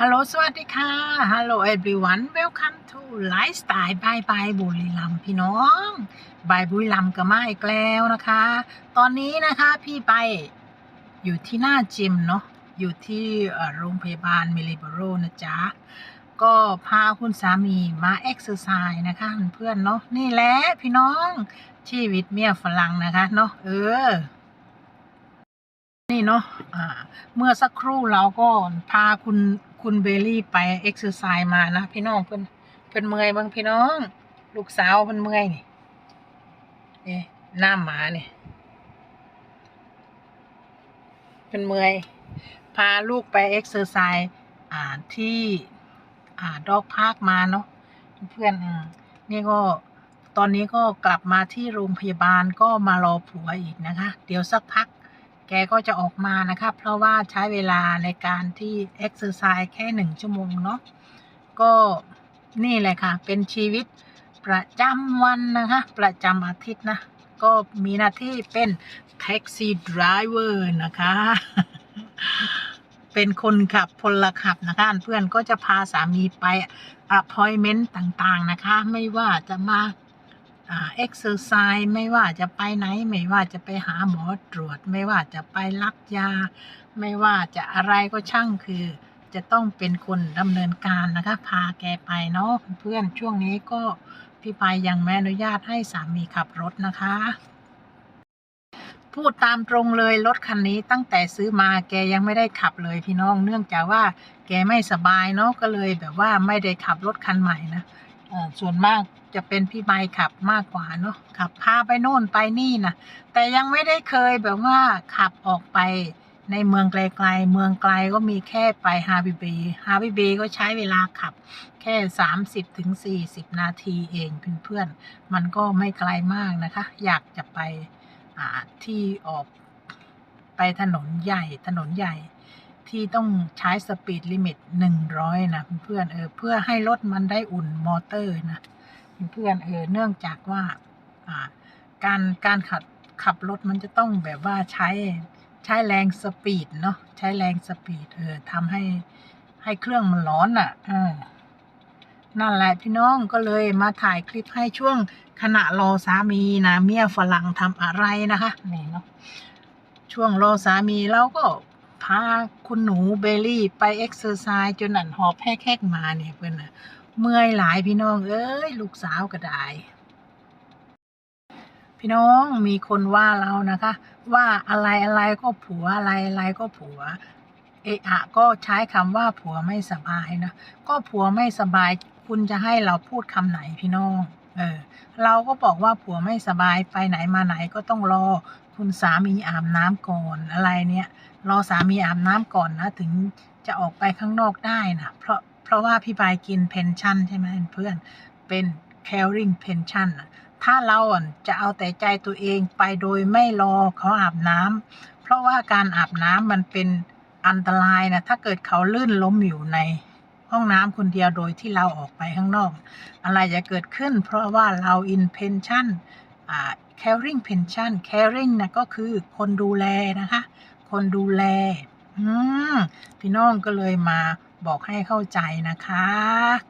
ฮัลโหลสวัสดีค่ะฮัลโหล everyone welcome to lifestyle by by บุรีรัมพี่น้องบายบุรีรัมก็มาอีกแล้วนะคะ ตอนนี้นะคะพี่ไปอยู่ที่หน้าจิมเนาะอยู่ที่โรงพยาบาลมิลิบโรนะจ๊ะ ก็พาคุณสามีมาเอ็กซ์ไซส์นะคะเพื่อนเนาะนี่แหละพี่น้องชีวิตเมียฝรั่งนะคะเนาะเออนี่เนาะอ่าเมื่อสักครู่เราก็พาคุณ คุณเบลลี่ไปเอ็กซ์ไซส์มานะพี่น้องเพิ่นเพิ่นเมื่อยบ้างพี่น้อง ลูกสาวเพิ่นเมื่อยนี่เอ๊ะหน้าหมาเนี่ยเพิ่นเมื่อยพาลูกไปเอ็กซ์ไซส์อ่าที่อ่าดอกพาร์คมาเนาะเพื่อนอนี่ก็ตอนนี้ก็กลับมาที่โรงพยาบาลก็มารอผัวอีกนะคะ เดี๋ยวสักพัก แกก็จะออกมานะคะเพราะว่าใช้เวลาในการที่เอ็กซ์ไซส์แค่หนึ่งชั่วโมงเนาะก็นี่แหละค่ะ เป็นชีวิตประจำวันนะคะ ประจำอาทิตย์นะ ก็มีหน้าที่เป็นแท็กซี่ดรเวอร์นะคะ เป็นคนขับพลขับนะคะ เพื่อนก็จะพาสามีไปอพอยเมนต์ต่างๆนะคะ ไม่ว่าจะมาอ่า เอ็กซ์ไซส์ไม่ว่าจะไปไหน ไม่ว่าจะไปหาหมอตรวจ ไม่ว่าจะไปรับยา ไม่ว่าจะอะไรก็ช่างคือ จะต้องเป็นคนดำเนินการนะคะ พาแกไปเนาะเพื่อนช่วงนี้ก็พี่ปายยังไม่อนุญาตให้สามีขับรถนะคะ พูดตามตรงเลยรถคันนี้ตั้งแต่ซื้อมาแกยังไม่ได้ขับเลยพี่น้อง เนื่องจากว่าแกไม่สบายเนาะก็เลยแบบว่าไม่ได้ขับรถคันใหม่นะ ส่วนมากจะเป็นพี่ใบขับมากกว่าเนาะขับพาไปโน่นไปนี่นะแต่ยังไม่ได้เคยแบบว่าขับออกไปในเมืองไกลๆ เมืองไกลก็มีแค่ไปฮาบิบีฮาบิบีก็ใช้เวลาขับ แค่ 30ถึง40นาทีเองเพื่อนๆ มันก็ไม่ไกลมากนะคะ อยากจะไปที่ออกไปถนนใหญ่ถนนใหญ่ ที่ต้องใช้สปีดลิมิต100นะเพื่อนเออเพื่อให้รถมันได้อุ่นมอเตอร์นะเพื่อนเออเนื่องจากว่าการการขับขับรถมันจะต้องแบบว่าใช้ใช้แรงสปีดเนาะใช้แรงสปีดเออทำให้ให้เครื่องมันร้อนอะเออนั่นแหละพี่น้องก็เลยมาถ่ายคลิปให้ช่วงขณะรอสามีนะเมียฝรั่งทำอะไรนะคะนี่เนาะช่วงรอสามีเราก็ พาคุณหนูเบลลี่ไปเอ็กซ์ไซส์จนนั่นหอบแหกๆมาเนี่ยเพื่อนน่ะเมื่อยหลายพี่น้องเอ้ยลูกสาวก็ได้พี่น้องมีคนว่าเรานะคะ ว่าอะไรอะไรก็ผัวอะไรอะไรก็ผัวเอะอะก็ใช้คำว่าผัวไม่สบายนะก็ผัวไม่สบายคุณจะให้เราพูดคำไหนพี่น้อง เออเราก็บอกว่าผัวไม่สบายไปไหนมาไหนก็ต้องรอคุณสามีอาบน้ำก่อนอะไรเนี่ยรอสามีอาบน้ำก่อนนะถึงจะออกไปข้างนอกได้นะเพราะเพราะว่าพี่ปายกินเพนชั่นใช่ไหมเพื่อนเป็น caring pension น่ะถ้าเราจะเอาแต่ใจตัวเองไปโดยไม่รอเขาอาบน้ำเพราะว่าการอาบน้ำมันเป็นอันตรายนะถ้าเกิดเขาลื่นล้มอยู่ใน ห้องน้ำคนเดียวโดยที่เราออกไปข้างนอก อะไรจะเกิดขึ้น เพราะว่าเรา in pension caring pension caring นะก็คือคนดูแลนะคะ คนดูแลพี่น้องก็เลยมาบอกให้เข้าใจนะคะ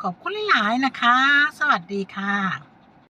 ขอบคุณหลาย ๆ นะคะ สวัสดีค่ะ